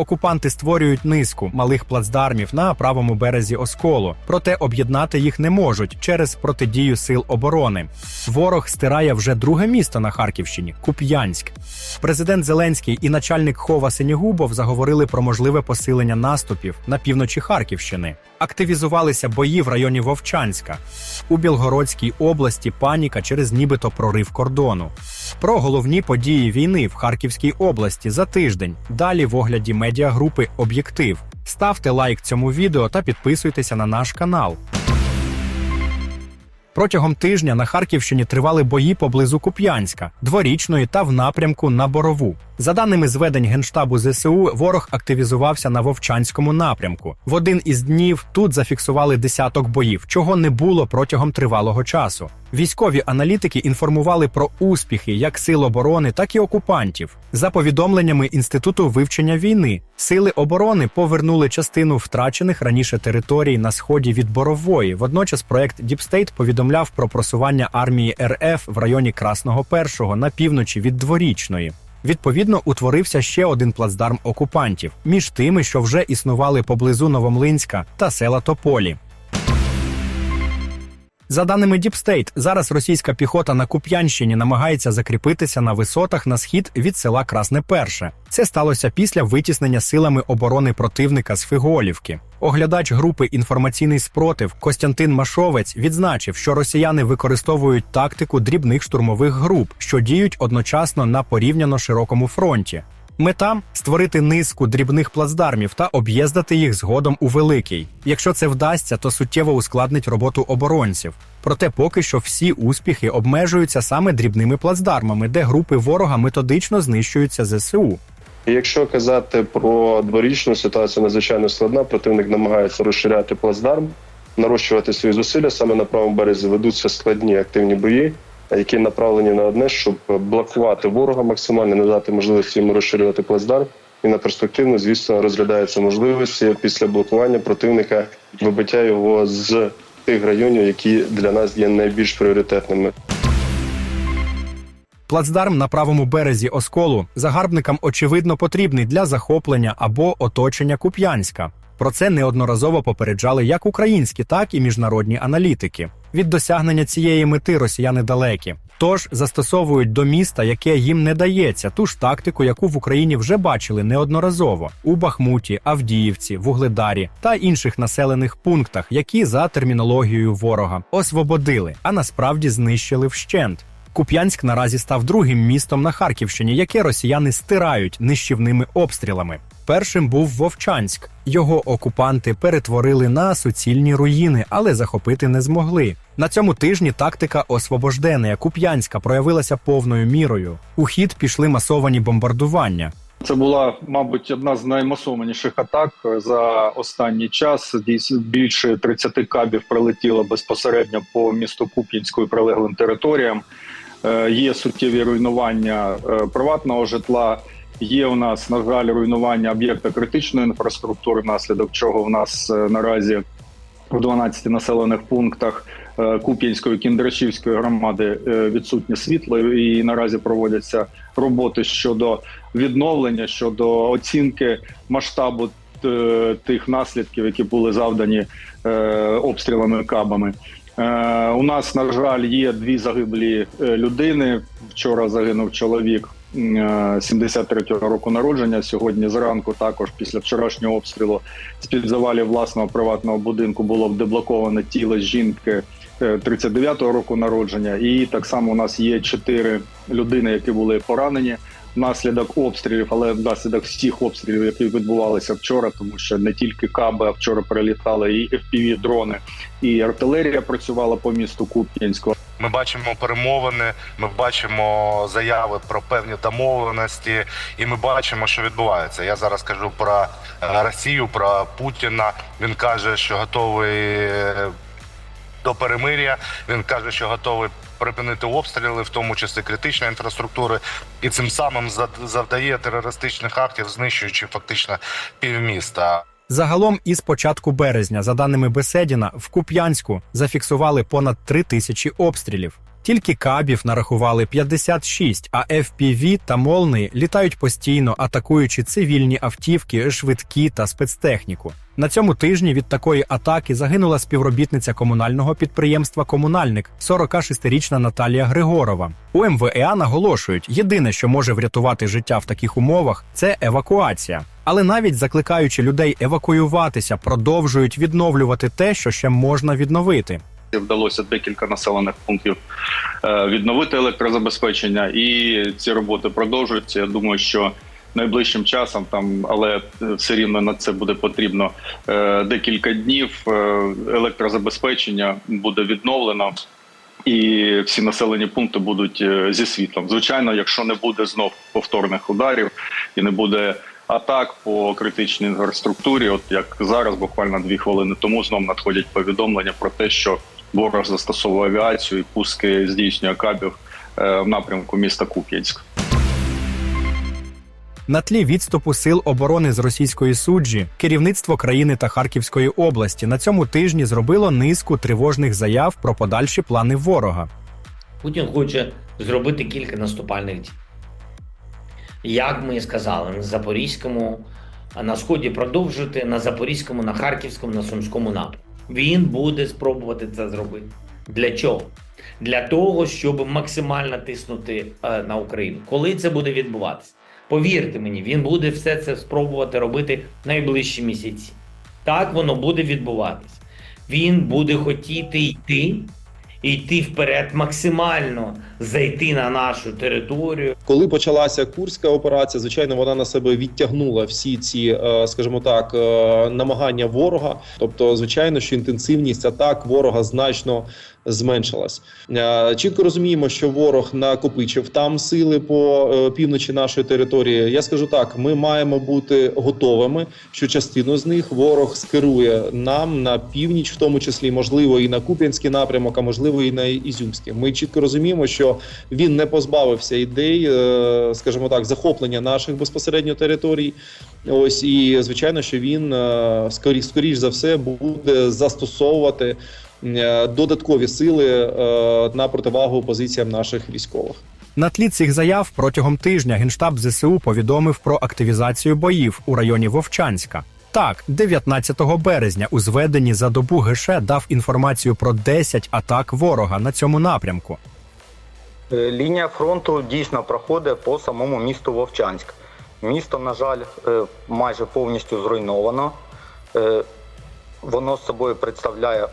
Окупанти створюють низку малих плацдармів на правому березі Осколу, проте об'єднати їх не можуть через протидію сил оборони. Ворог стирає вже друге місто на Харківщині Куп'янськ. Президент Зеленський і начальник Хова Синігубов заговорили про можливе посилення наступів на півночі Харківщини. Активізувалися бої в районі Вовчанська. У Білгородській області паніка через нібито прорив кордону. Про головні події війни в Харківській області за тиждень. Далі в огляді медіагрупи Об'єктив. Ставте лайк цьому відео та підписуйтеся на наш канал. Протягом тижня на Харківщині тривали бої поблизу Куп'янська, дворічної та в напрямку на Борову. За даними зведень Генштабу ЗСУ, ворог активізувався на Вовчанському напрямку. В один із днів тут зафіксували десяток боїв, чого не було протягом тривалого часу. Військові аналітики інформували про успіхи як сил оборони, так і окупантів. За повідомленнями Інституту вивчення війни, сили оборони повернули частину втрачених раніше територій на сході від Борової. Водночас проект Діпстейт повідомляв про просування армії РФ в районі Красного Першого на півночі від дворічної. Відповідно, утворився ще один плацдарм окупантів між тими, що вже існували поблизу Новомлинська та села Тополі. За даними Діпстейт, зараз російська піхота на Куп'янщині намагається закріпитися на висотах на схід від села Красне Перше. Це сталося після витіснення силами оборони противника з Фиголівки. Оглядач групи інформаційний спротив Костянтин Машовець відзначив, що росіяни використовують тактику дрібних штурмових груп, що діють одночасно на порівняно широкому фронті. Мета створити низку дрібних плацдармів та об'їздити їх згодом у великий. Якщо це вдасться, то суттєво ускладнить роботу оборонців. Проте поки що всі успіхи обмежуються саме дрібними плацдармами, де групи ворога методично знищуються ЗСУ. Якщо казати про дворічну ситуацію, надзвичайно складна. Противник намагається розширяти плацдарм, нарощувати свої зусилля. Саме на правому березі ведуться складні активні бої, які направлені на одне, щоб блокувати ворога максимально, не дати можливості йому розширювати плацдарм. І на перспективну, звісно, розглядаються можливості після блокування противника вибиття його з тих районів, які для нас є найбільш пріоритетними. Плацдарм на правому березі Осколу загарбникам очевидно потрібний для захоплення або оточення Куп'янська. Про це неодноразово попереджали як українські, так і міжнародні аналітики. Від досягнення цієї мети росіяни далекі. Тож застосовують до міста, яке їм не дається, ту ж тактику, яку в Україні вже бачили неодноразово у Бахмуті, Авдіївці, Вугледарі та інших населених пунктах, які за термінологією ворога освободили, а насправді знищили вщент. Куп'янськ наразі став другим містом на Харківщині, яке росіяни стирають нищівними обстрілами. Першим був Вовчанськ. Його окупанти перетворили на суцільні руїни, але захопити не змогли. На цьому тижні тактика освобождення Куп'янська проявилася повною мірою. У хід пішли масовані бомбардування. Це була, мабуть, одна з наймасованіших атак за останній час. Більше 30 кабів прилетіло безпосередньо по місту Куп'янську і прилеглим територіям. Е, Є суттєві руйнування е, приватного житла. Є у нас на жаль руйнування об'єкта критичної інфраструктури, внаслідок чого в нас е, наразі в 12 населених пунктах е, Куп'янської Кіндрашівської громади е, відсутнє світло, і наразі проводяться роботи щодо відновлення, щодо оцінки масштабу тих наслідків, які були завдані обстрілами кабами. У нас на жаль є дві загиблі людини. Вчора загинув чоловік. М, е, 73-го року народження. Сьогодні зранку, також після вчорашнього обстрілу з під завалів власного приватного будинку було деблоковане тіло жінки е, 39-го року народження. І так само у нас є чотири людини, які були поранені внаслідок обстрілів, але внаслідок всіх обстрілів, які відбувалися вчора, тому що не тільки каби, а вчора прилітали і fpv дрони, і артилерія працювала по місту Куп'янську. Ми бачимо перемовини, ми бачимо заяви про певні домовленості, і ми бачимо, що відбувається. Я зараз кажу про е, Росію, про Путіна. Він каже, що готовий е, до перемиря. Він каже, що готовий припинити обстріли, в тому числі критичної інфраструктури, і цим самим завдає терористичних актів, знищуючи фактично півміста. Загалом, із початку березня, за даними Беседіна, в Куп'янську зафіксували понад три тисячі обстрілів. Тільки кабів нарахували 56, а FPV та молни літають постійно, атакуючи цивільні автівки, швидкі та спецтехніку. На цьому тижні від такої атаки загинула співробітниця комунального підприємства Комунальник, 46-річна Наталія Григорова. У МВЕА наголошують, єдине, що може врятувати життя в таких умовах, це евакуація. Але навіть закликаючи людей евакуюватися, продовжують відновлювати те, що ще можна відновити. Вдалося декілька населених пунктів е, відновити електрозабезпечення, і ці роботи продовжуються. Я думаю, що найближчим часом там, але все рівно на це буде потрібно е, декілька днів. е, Електрозабезпечення буде відновлено. І всі населені пункти будуть зі світлом. Звичайно, якщо не буде знов повторних ударів і не буде атак по критичній інфраструктурі, от як зараз, буквально дві хвилини тому, знов надходять повідомлення про те, що ворог застосовує авіацію і пуски здійснює кабів е, в напрямку міста Куп'янськ. На тлі відступу сил оборони з російської суджі керівництво країни та Харківської області на цьому тижні зробило низку тривожних заяв про подальші плани ворога. Путін хоче зробити кілька наступальних дій. Як ми і сказали, на Запорізькому, на сході продовжити, на Запорізькому, на Харківському, на Сумському напрямку. Він буде спробувати це зробити. Для чого? Для того, щоб максимально тиснути е, на Україну. Коли це буде відбуватися? Повірте мені, він буде все це спробувати робити найближчі місяці. Так воно буде відбуватись. Він буде хотіти йти йти вперед максимально зайти на нашу територію. Коли почалася курська операція, звичайно, вона на себе відтягнула всі ці, е, скажімо так, е, намагання ворога. Тобто, звичайно, що інтенсивність атак ворога значно зменшилась. Е, Чітко розуміємо, що ворог накопичив там сили по е, півночі нашої території. Я скажу так: ми маємо бути готовими, що частину з них ворог скерує нам на північ, в тому числі можливо і на Куп'янський напрямок, а можливо і на Ізюмський. Ми чітко розуміємо, що він не позбавився ідей, е, скажімо так, захоплення наших безпосередньо територій. Ось і звичайно, що він е, скоріш, скоріш за все буде застосовувати е, додаткові сили е, на противагу позиціям наших військових. На тлі цих заяв протягом тижня генштаб ЗСУ повідомив про активізацію боїв у районі Вовчанська. Так, 19 березня у зведенні за добу ГШ дав інформацію про 10 атак ворога на цьому напрямку. Лінія фронту дійсно проходить по самому місту Вовчанськ. Місто, на жаль, е, майже повністю зруйновано. Е, Воно з собою представляє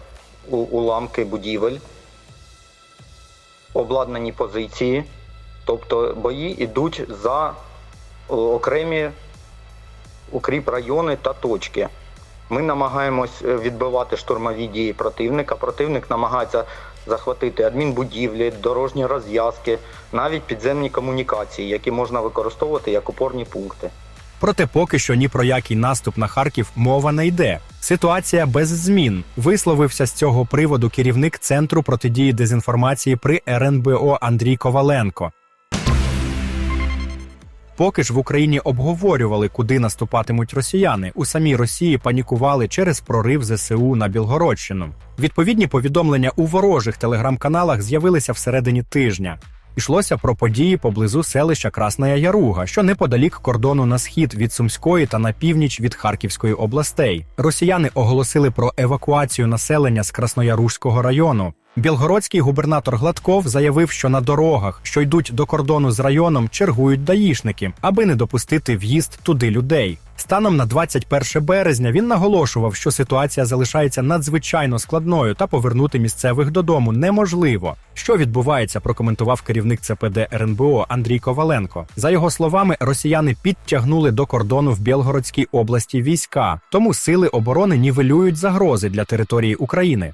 уламки будівель, обладнані позиції. Тобто бої йдуть за окремі укріп райони та точки. Ми намагаємось е, відбивати штурмові дії противника. Противник намагається захватити адмінбудівлі, дорожні розв'язки, навіть підземні комунікації, які можна використовувати як опорні пункти. Проте поки що ні про який наступ на Харків мова не йде. Ситуація без змін. Висловився з цього приводу керівник центру протидії дезінформації при РНБО Андрій Коваленко. Поки ж в Україні обговорювали, куди наступатимуть росіяни, у самій Росії панікували через прорив ЗСУ на Білгородщину. Відповідні повідомлення у ворожих телеграм-каналах з'явилися всередині тижня. Ішлося про події поблизу селища Красна Яруга, що неподалік кордону на схід від Сумської та на північ від Харківської областей. Росіяни оголосили про евакуацію населення з Краснояружського району. Білгородський губернатор Гладков заявив, що на дорогах, що йдуть до кордону з районом, чергують даїшники, аби не допустити в'їзд туди людей. Станом на 21 березня він наголошував, що ситуація залишається надзвичайно складною та повернути місцевих додому неможливо. Що відбувається, прокоментував керівник ЦПД РНБО Андрій Коваленко. За його словами, росіяни підтягнули до кордону в Білгородській області війська, тому сили оборони нівелюють загрози для території України.